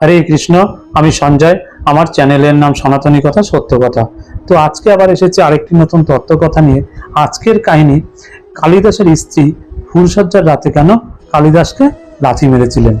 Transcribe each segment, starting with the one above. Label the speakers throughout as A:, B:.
A: হরে কৃষ্ণ, আমি সঞ্জয়, আমার চ্যানেলের নাম সনাতনী কথা, সত্য কথা। তো আজকে আবার এসেছে আরেকটি নতুন তত্ত্ব কথা নিয়ে। আজকের কাহিনী, কালিদাসের স্ত্রী ফুলসজ্জার রাতে কেন কালিদাসকে লাথি মেরেছিলেন।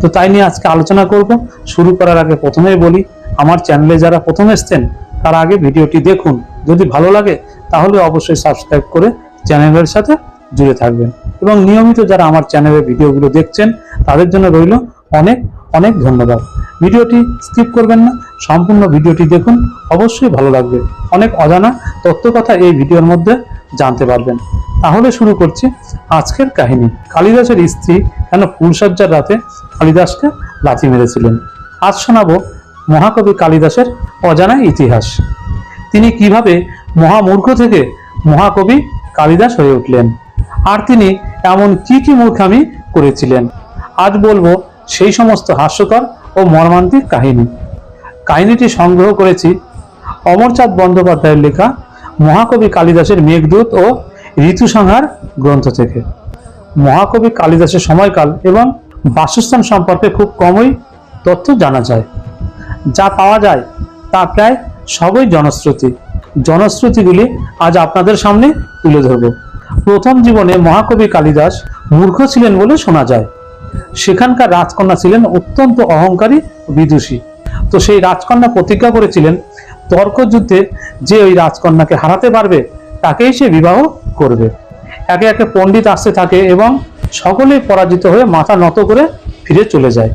A: তো তাই নিয়ে আজকে আলোচনা করব। শুরু করার আগে প্রথমেই বলি, আমার চ্যানেলে যারা প্রথম এসছেন, তার আগে ভিডিওটি দেখুন। যদি ভালো লাগে, তাহলে অবশ্যই সাবস্ক্রাইব করে চ্যানেলের সাথে জুড়ে থাকবেন। এবং নিয়মিত যারা আমার চ্যানেলের ভিডিওগুলো দেখছেন, তাদের জন্য রইল অনেক অনেক ধন্যবাদ। ভিডিওটি স্কিপ করবেন না, সম্পূর্ণ ভিডিওটি দেখুন, অবশ্যই ভালো লাগবে। অনেক অজানা তথ্য কথা এই ভিডিওর মধ্যে জানতে পারবেন। তাহলে শুরু করছি আজকের কাহিনী। কালিদাসের স্ত্রী কেন ফুলসজ্জার রাতে কালিদাসকে লাথি মেরেছিলেন? আজ শোনাবো মহাকবি কালিদাসের অজানা ইতিহাস। তিনি কীভাবে মহামূর্খ থেকে মহাকবি কালিদাস হয়ে উঠলেন? আর তিনি এমন কি কি মূর্খামি করেছিলেন? আজ বলব সেই সমস্ত হাস্যকর ও মর্মান্তিক কাহিনী। কাহিনীটি সংগ্রহ করেছি অমরচাঁদ বন্দ্যোপাধ্যায়ের লেখা মহাকবি কালিদাসের মেঘদূত ও ঋতুসংহার গ্রন্থ থেকে। মহাকবি কালিদাসের সময়কাল এবং বাসস্থান সম্পর্কে খুব কমই তথ্য জানা যায়। যা পাওয়া যায় তা প্রায় সবই জনশ্রুতি। জনশ্রুতিগুলি আজ আপনাদের সামনে তুলে ধরব। প্রথম জীবনে মহাকবি কালিদাস মূর্খ ছিলেন বলে শোনা যায়। সেখানকার রাজকন্যা ছিলেন অত্যন্ত অহংকারী বিদুষী। তো সেই রাজকন্যা প্রতিজ্ঞা করেছিলেন, তর্কযুদ্ধে যে ওই রাজকন্যাকে হারাতে পারবে, তাকেই সে বিবাহ করবে। একে একে পণ্ডিত আসতে থাকে এবং সকলেই পরাজিত হয়ে মাথা নত করে ফিরে চলে যায়।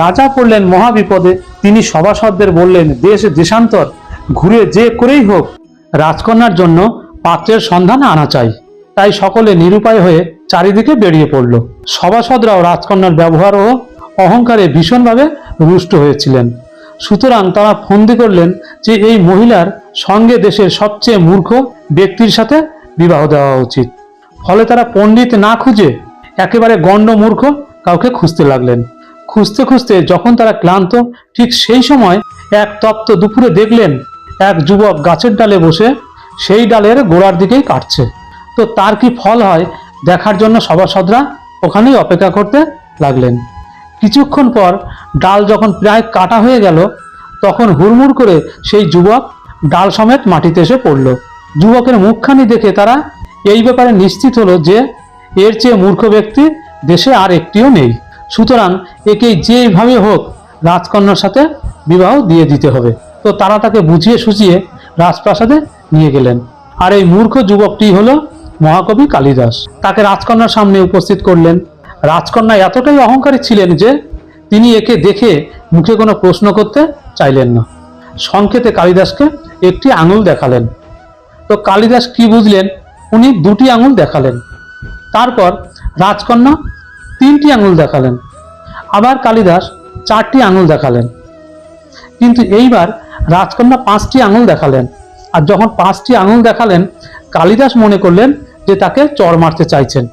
A: রাজা পড়লেন মহা বিপদে তিনি সভাসদদের বললেন, দেশ দেশান্তর, ঘুরে যে করেই হোক, রাজকন্যার জন্য পাত্রের সন্ধান আনা চাই। তাই সকলে নিরুপায় হয়ে চারিদিকে বেরিয়ে পড়ল। সভাসদরাও রাজকন্যার ব্যবহার ও অহংকারে ভীষণভাবে রুষ্ট হয়েছিলেন। সুতরাং তারা ফন্দি করলেন যে এই মহিলার সঙ্গে দেশের সবচেয়ে মূর্খ ব্যক্তির সাথে বিবাহ দেওয়া উচিত। ফলে তারা পণ্ডিত না খুঁজে একেবারে গণ্ড মূর্খ কাউকে খুঁজতে লাগলেন। খুঁজতে খুঁজতে যখন তারা ক্লান্ত, ঠিক সেই সময় এক তপ্ত দুপুরে দেখলেন এক যুবক গাছের ডালে বসে সেই ডালের গোড়ার দিকেই কাটছে। তো তার কি ফল হয় দেখার জন্য সভাসদরা ওখানেই অপেক্ষা করতে লাগলেন। কিছুক্ষণ পর ডাল যখন প্রায় কাটা হয়ে গেল, তখন হুড়মুড় করে সেই যুবক ডাল সমেত মাটিতে এসে পড়ল। যুবকের মুখখানি দেখে তারা এই ব্যাপারে নিশ্চিত হলো যে এর চেয়ে মূর্খ ব্যক্তি দেশে আর একটিও নেই। সুতরাং একে যেইভাবে হোক রাজকন্যার সাথে বিবাহ দিয়ে দিতে হবে। তো তারা তাকে বুঝিয়ে সুঝিয়ে রাজপ্রাসাদে নিয়ে গেলেন। আর এই মূর্খ যুবকটি হলো মহাকবি কালিদাস। তাকে রাজকন্যার সামনে উপস্থিত করলেন। রাজকন্যা এতটাই অহংকারী ছিলেন যে, তিনি একে দেখে মুখে কোনো প্রশ্ন করতে চাইলেন না। সংক্ষেপে কালিদাসকে একটি আঙুল দেখালেন। তো কালিদাস কি বুঝলেন? উনি দুটি আঙুল দেখালেন। তারপর রাজকন্যা তিনটি আঙুল দেখালেন। আবার কালিদাস চারটি আঙুল দেখালেন। কিন্তু এইবার রাজকন্যা পাঁচটি আঙুল দেখালেন। আর যখন পাঁচটি আঙুল দেখালেন, কালিদাস মনে করলেন যে তাকে চর মারতে চাইছেন।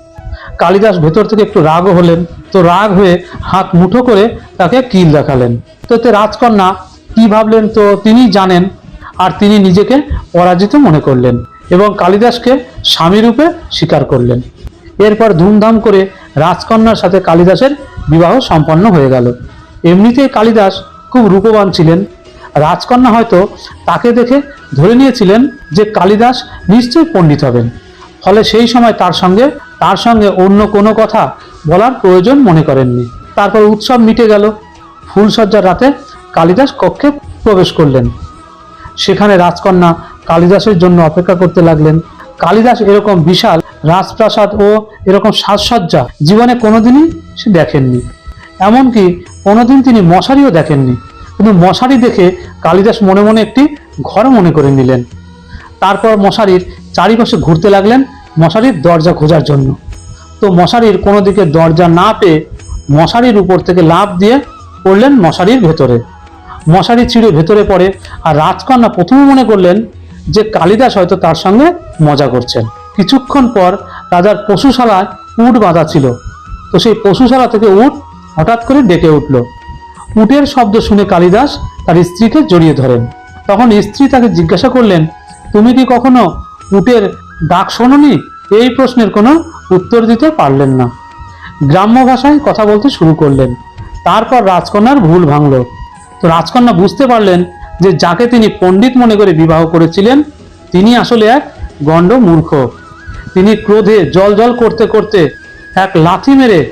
A: কালিদাস ভেতর থেকে একটু রাগও হলেন, তো রাগ হয়ে হাত মুঠো করে তাকে কিল দেখালেন। তো তে রাজকন্যা কি ভাবলেন তো তিনি জানেন, আর তিনি নিজেকে পরাজিত মনে করলেন এবং কালিদাসকে স্বামী রূপে স্বীকার করলেন। এরপর ধুমধাম করে রাজকন্যার সাথে কালিদাসের বিবাহ সম্পন্ন হয়ে গেল। এমনিতেই কালিদাস খুব রূপবান ছিলেন। রাজকন্যা হয়তো তাকে দেখে ধরে নিয়েছিলেন যে কালিদাস নিশ্চয়ই পণ্ডিত হবেন। ফলে সেই সময় তার সঙ্গে তার সঙ্গে অন্য কোনো কথা বলার প্রয়োজন মনে করেননি। তারপর উৎসব মিটে গেল। ফুলসজ্জার রাতে কালিদাস কক্ষে প্রবেশ করলেন। সেখানে রাজকন্যা কালিদাসের জন্য অপেক্ষা করতে লাগলেন। কালিদাস এরকম বিশাল রাজপ্রাসাদ ও এরকম সাজসজ্জা জীবনে কোনোদিনই সে দেখেননি। এমনকি কোনোদিন তিনি মশারিও দেখেননি। কিন্তু মশারি দেখে কালিদাস মনে মনে একটি ঘর মনে করে নিলেন। তারপর মশারির চারিপাশে ঘুরতে লাগলেন। মশারির দরজা খোঁজার জন্য। তো মশারির কোনো দিকে দরজা না পেয়ে মশারির উপর থেকে লাফ দিয়ে পড়লেন মশারির ভেতরে। মশারি ছিঁড়ে ভেতরে পড়ে আর রাজকন্যা প্রথমে মনে করলেন যে কালিদাস হয়তো তার সঙ্গে মজা করছেন। কিছুক্ষণ পর রাজার পশুশালায় উট বাঁধা ছিল। তো সেই পশুশালা থেকে উট হঠাৎ করে ডেকে উঠল। উটের শব্দ শুনে কালিদাস তার স্ত্রীকে জড়িয়ে ধরেন। তখন স্ত্রী তাকে জিজ্ঞাসা করলেন, তুমি কি কখনো উটের ডাক শোনোনি? এই প্রশ্নের কোনো উত্তর দিতে পারলেন না। গ্রাম্য ভাষায় কথা বলতে শুরু করলেন। তারপর রাজকন্যার ভুল ভাঙল। তো রাজকন্যা বুঝতে পারলেন যে যাকে তিনি পণ্ডিত মনে করে বিবাহ করেছিলেন, তিনি আসলে এক গণ্ড মূর্খ। তিনি ক্রোধে জল জল করতে করতে এক লাথি মেরে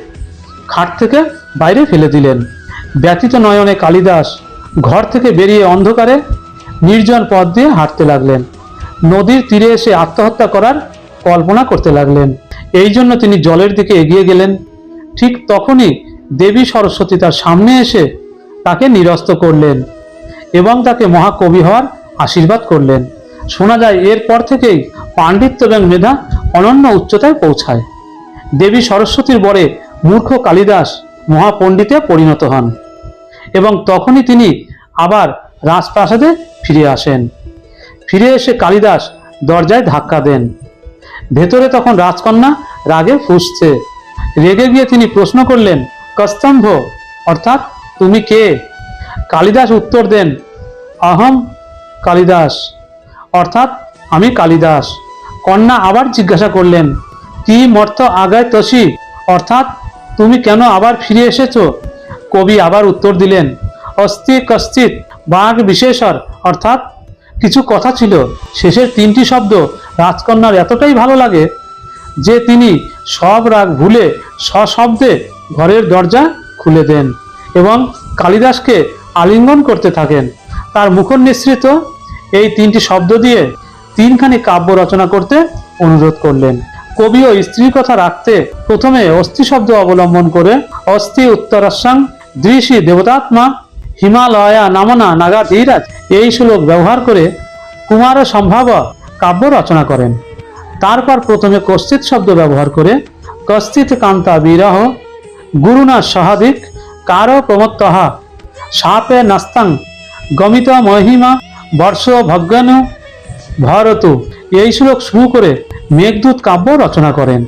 A: খাট থেকে বাইরে ফেলে দিলেন। ব্যথিত নয়নে কালিদাস ঘর থেকে বেরিয়ে অন্ধকারে নির্জন পথ দিয়ে হাঁটতে লাগলেন। নদীর তীরে এসে আত্মহত্যা করার কল্পনা করতে লাগলেন। এই জন্য তিনি জলের দিকে এগিয়ে গেলেন। ঠিক তখনই দেবী সরস্বতী তার সামনে এসে তাকে নিরস্ত করলেন এবং তাকে মহাকবি হওয়ার আশীর্বাদ করলেন। শোনা যায় এরপর থেকেই পাণ্ডিত্য এবং মেধা অনন্য উচ্চতায় পৌঁছায়। দেবী সরস্বতীর বরে মূর্খ কালিদাস মহাপণ্ডিতে পরিণত হন এবং তখনই তিনি আবার রাজপ্রাসাদে ফিরে আসেন। ফিরে এসে কালিদাস দরজায় ধাক্কা দেন। ভেতরে তখন রাজকন্যা রাগে ফুসছে। রেগে গিয়ে তিনি প্রশ্ন করলেন, কস্তম্ভ, অর্থাৎ তুমি কে? কালিদাস উত্তর দেন অহম কালিদাস, অর্থাৎ আমি কালিদাস। কন্যা আবার জিজ্ঞাসা করলেন, কি মর্ত আগায় তসি? অর্থাৎ তুমি কেন আবার ফিরে এসেছ? কবি আবার উত্তর দিলেন, অস্থি কশ্চিত বাঘ বিশেষর, অর্থাৎ কিছু কথা ছিল। শেষের তিনটি শব্দ রাজকন্যার এতটাই ভালো লাগে যে তিনি সব রাগ ভুলে সশব্দে ঘরের দরজা খুলে দেন এবং কালিদাসকে আলিঙ্গন করতে থাকেন। তার মুখর নিঃসৃত এই তিনটি শব্দ দিয়ে তিনখানি কাব্য রচনা করতে অনুরোধ করলেন। কবি ও স্ত্রীর কথা রাখতে প্রথমে অস্থি শব্দ অবলম্বন করে অস্থি উত্তরাসাং দৃশি দেবতাত্মা হিমালয়া নামনা নাগা ধীরাজ এই শ্লোক ব্যবহার করে কুমার সম্ভাব কাব্য রচনা করেন। তারপর প্রথমে কশ্চিত শব্দ ব্যবহার করে কশ্চিত কান্তা বিরহ গুরুনা সহাধিক কার প্রমত্তহা সাপে নাস্তাং গমিত মহিমা বর্ষ ভগ্ন ভরতু এই শ্লোক শুরু করে মেঘদূত কাব্য রচনা করেন।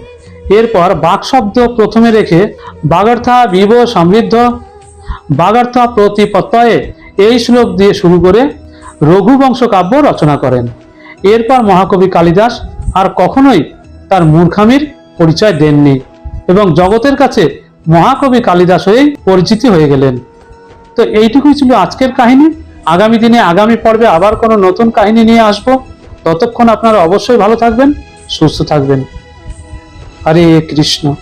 A: এরপর বাক শব্দ প্রথমে রেখে বাগর্থা বিব সমৃদ্ধ বাগার্থা প্রতিপত্তয়ে এই শ্লোক দিয়ে শুরু করে রঘুবংশ কাব্য রচনা করেন। এরপর মহাকবি কালিদাস আর কখনোই তার মূর্খামির পরিচয় দেননি এবং জগতের কাছে মহাকবি কালিদাস হয়েই পরিচিতি হয়ে গেলেন। তো এইটুকুই ছিল আজকের কাহিনী। আগামী দিনে আগামী পর্বে আবার কোনো নতুন কাহিনী নিয়ে আসব। ততক্ষণ আপনারা অবশ্যই ভালো থাকবেন, সুস্থ থাকবেন। হরে কৃষ্ণ।